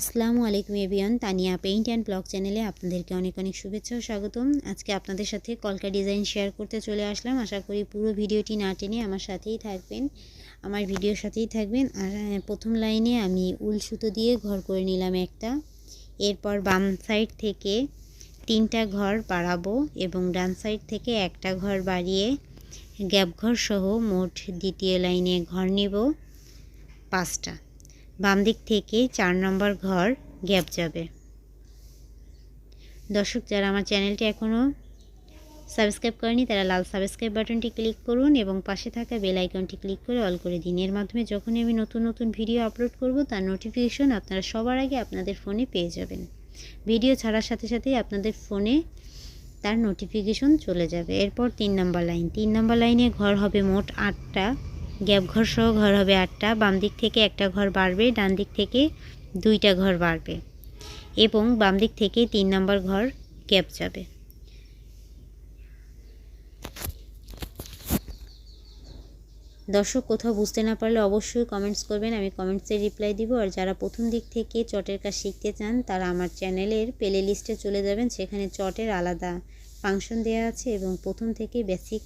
আসসালামু আলাইকুম এভিয়ন তানিয়া পেইন্ট অ্যান্ড ব্লগ চ্যানেলে আপনাদেরকে অনেক অনেক শুভেচ্ছা ও স্বাগতম। আজকে আপনাদের সাথে কলকা ডিজাইন শেয়ার করতে চলে আসলাম। আশা করি পুরো ভিডিওটি না টেনে আমার সাথেই থাকবেন, আমার ভিডিওর সাথেই থাকবেন। আর প্রথম লাইনে আমি উল সুতো দিয়ে ঘর করে নিলাম একটা। এরপর বাম সাইড থেকে তিনটা ঘর বাড়াবো এবং ডান সাইড থেকে একটা ঘর বাড়িয়ে গ্যাপ ঘর সহ মোট দ্বিতীয় লাইনে ঘর নিব পাঁচটা। বাম দিক থেকে চার নম্বর ঘর গ্যাপ যাবে। দর্শক, যারা আমার চ্যানেলটি এখনও সাবস্ক্রাইব করেনি, তারা লাল সাবস্ক্রাইব বাটনটি ক্লিক করুন এবং পাশে থাকা বেল আইকনটি ক্লিক করে অল করে দিন। এর মাধ্যমে যখনই আমি নতুন নতুন ভিডিও আপলোড করব, তার নোটিফিকেশন আপনারা সবার আগে আপনাদের ফোনে পেয়ে যাবেন। ভিডিও ছাড়ার সাথে সাথেই আপনাদের ফোনে তার নোটিফিকেশন চলে যাবে। এরপর তিন নম্বর লাইন। তিন নম্বর লাইনে ঘর হবে মোট আটটা। গ্যাপ ঘর সহ ঘর হবে আটটা, বাম দিক থেকে একটা ঘর বাড়বে, ডান দিক থেকে দুইটা ঘর বাড়বে এবং বাম দিক থেকে তিন নম্বর ঘর গ্যাপ যাবে। দর্শক, কোথাও বুঝতে না পারলে অবশ্যই কমেন্টস করবেন, আমি কমেন্টসে রিপ্লাই দিব। আর যারা প্রথম দিক থেকে চটের কাজ শিখতে চান, তারা আমার চ্যানেলের প্লে লিস্টে চলে যাবেন, সেখানে চটের আলাদা ফাংশন দেওয়া আছে এবং প্রথম থেকে বেসিক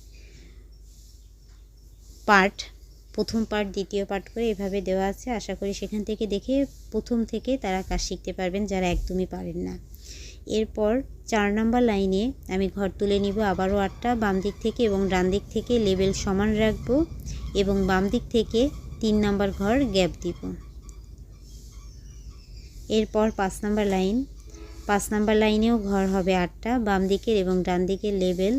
পার্ট প্রথম পার্ট দ্বিতীয় পার্ট করে এভাবে দেওয়া আছে। আশা করি সেখান থেকে দেখে প্রথম থেকে তারা কাজ শিখতে পারবেন যারা একদমই পারেন না। এরপর চার নম্বর লাইনে আমি ঘর তুলে নিব। আবারও আটটা, বাম দিক থেকে এবং ডান দিক থেকে লেভেল সমান রাখব এবং বাম দিক থেকে তিন নম্বর ঘর গ্যাপ দিব। এরপর পাঁচ নম্বর লাইন। পাঁচ নম্বর লাইনেও ঘর হবে আটটা, বাম দিকের এবং ডান দিকের লেভেল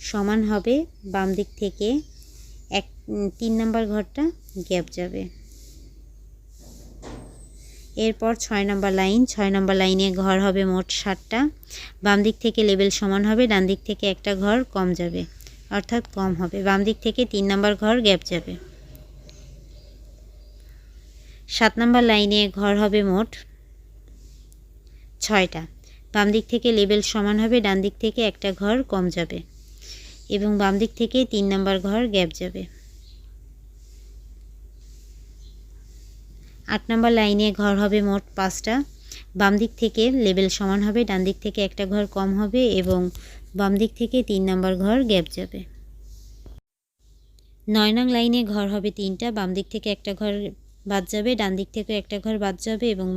সমান হবে। বাম দিক থেকে তিন নম্বর ঘরটা গ্যাপ যাবে। এরপর ছয় নম্বর লাইন, ছয় নম্বর লাইনে ঘর হবে মোট ষাটটা বাম দিক থেকে লেভেল সমান হবে, ডান দিক থেকে একটা ঘর কম যাবে, অর্থাৎ কম হবে। বাম দিক থেকে তিন নম্বর ঘর গ্যাপ যাবে। সাত নম্বর লাইনে ঘর হবে মোট ছয়টা। বাম দিক থেকে লেভেল সমান হবে, ডান দিক থেকে একটা ঘর কম যাবে এবং বাম দিক থেকে তিন নম্বর ঘর গ্যাপ যাবে। আট নম্বর লাইনে ঘর হবে মোট পাঁচটা। বাম দিক থেকে লেবেল সমান হবে, ডান দিক থেকে একটা ঘর কম হবে এবং বাম দিক থেকে তিন নম্বর ঘর গ্যাপ যাবে। নয় নং লাইনে ঘর হবে তিনটা, বাম দিক থেকে একটা ঘর বাদ যাবে, ডান দিক থেকে একটা ঘর বাদ যাবে এবং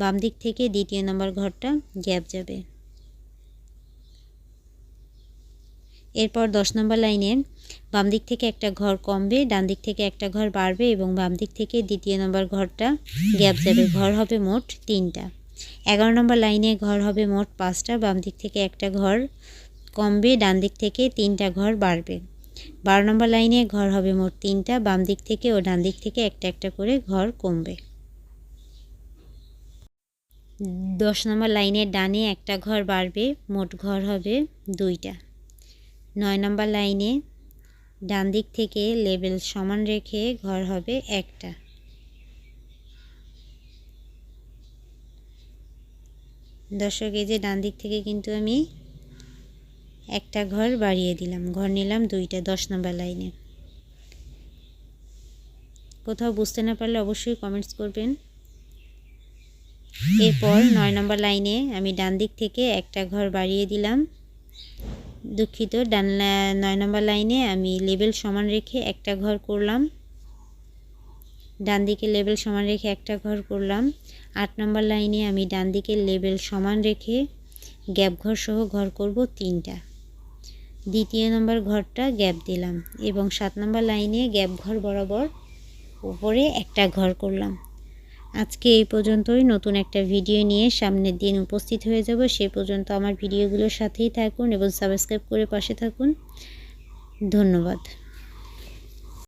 বাম দিক থেকে দ্বিতীয় নম্বর ঘরটা গ্যাপ যাবে। এরপর দশ নম্বর লাইনে বাম দিক থেকে একটা ঘর কমবে, ডান দিক থেকে একটা ঘর বাড়বে এবং বাম দিক থেকে দ্বিতীয় নম্বর ঘরটা গ্যাপ যাবে। ঘর হবে মোট তিনটা। এগারো নম্বর লাইনে ঘর হবে মোট পাঁচটা, বাম দিক থেকে একটা ঘর কমবে, ডান দিক থেকে তিনটা ঘর বাড়বে। বারো নম্বর লাইনে ঘর হবে মোট তিনটা, বাম দিক থেকে ও ডান দিক থেকে একটা একটা করে ঘর কমবে। দশ নম্বর লাইনের ডানে একটা ঘর বাড়বে, মোট ঘর হবে দুইটা। নয় নম্বর লাইনে ডান দিক থেকে লেবেল সমান রেখে ঘর হবে একটা। দর্শক, এই যে ডান দিক থেকে কিন্তু আমি একটা ঘর বাড়িয়ে দিলাম। ঘর নিলাম দুইটা, দশ নম্বর লাইনে। কোথাও বুঝতে না পারলে অবশ্যই কমেন্টস করবেন। এরপর নয় নম্বর লাইনে আমি ডান দিক থেকে একটা ঘর বাড়িয়ে দিলাম। দুঃখিত, ডান নয় নম্বর লাইনে আমি লেবেল সমান রেখে একটা ঘর করলাম। ডান দিকে লেভেল সমান রেখে একটা ঘর করলাম। আট নম্বর লাইনে আমি ডান দিকে লেভেল সমান রেখে গ্যাপ ঘর সহ ঘর করব তিনটা। দ্বিতীয় নম্বর ঘরটা গ্যাপ দিলাম এবং সাত নম্বর লাইনে গ্যাপ ঘর বরাবর উপরে একটা ঘর করলাম। আজকে এই পর্যন্তই। নতুন একটা ভিডিও নিয়ে সামনের দিন উপস্থিত হয়ে যাব। সে পর্যন্ত আমার ভিডিওগুলোর সাথেই থাকুন এবং সাবস্ক্রাইব করে পাশে থাকুন। ধন্যবাদ।